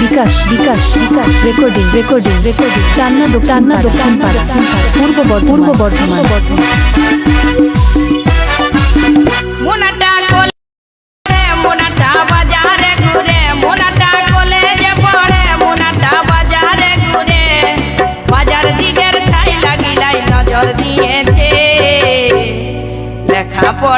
Bikash Bikash Bikash recording recording recording চান্না দো চান্না দক্ষিণ পাড়া, পূর্ব বর্ধমান পূর্ব বর্ধমান।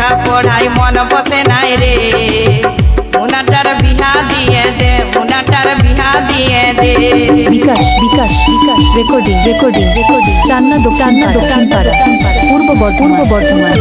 লেখা পড়াই মন বসে নাই রে। উনাটার বিহা দিয়ে দে, উনাটার বিহা দিয়ে দে। Bikash Bikash Bikash. Recording recording recording চান্না দোকান চান্না দোকান পাড়া। পূর্ব বর্ধমান। পূর্ব বর্ধমান।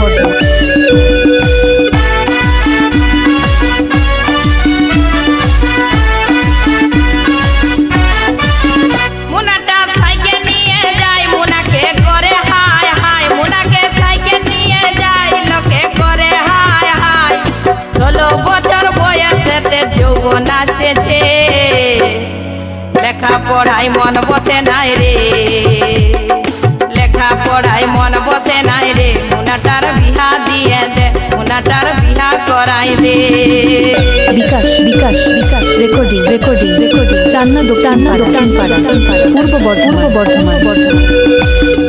লেখা পড়াই মন বসে নাই রে লেখা পড়াই মন বসে নাই রে মোনাটার বিহা দিয়ে দে মোনাটার বিহা করাই দে Bikash Bikash Bikash recording recording recording চান্না দো চান্না দোকান পাড়া পূর্ব বর্ধমান পূর্ব বর্ধমান বর্ধমান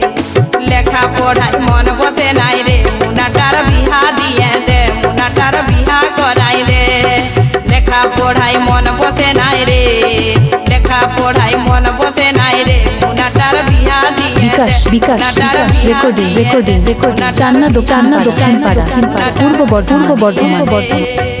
লেখা পড়াই মন বসে নাই রে মুনাটার বিহা দিয়ে দে মুনাটার বিহা করাই দে। লেখা পড়াই মন বসে নাই রে লেখা পড়াই মন বসে নাই রে মুনাটার বিহা দিয়ে Bikash Bikash Bikash recording recording recording চান্না দো চান্না দক্ষিণ পাড়া পূর্ব বর্ধমান পূর্ব বর্ধমান। বর্ধমান।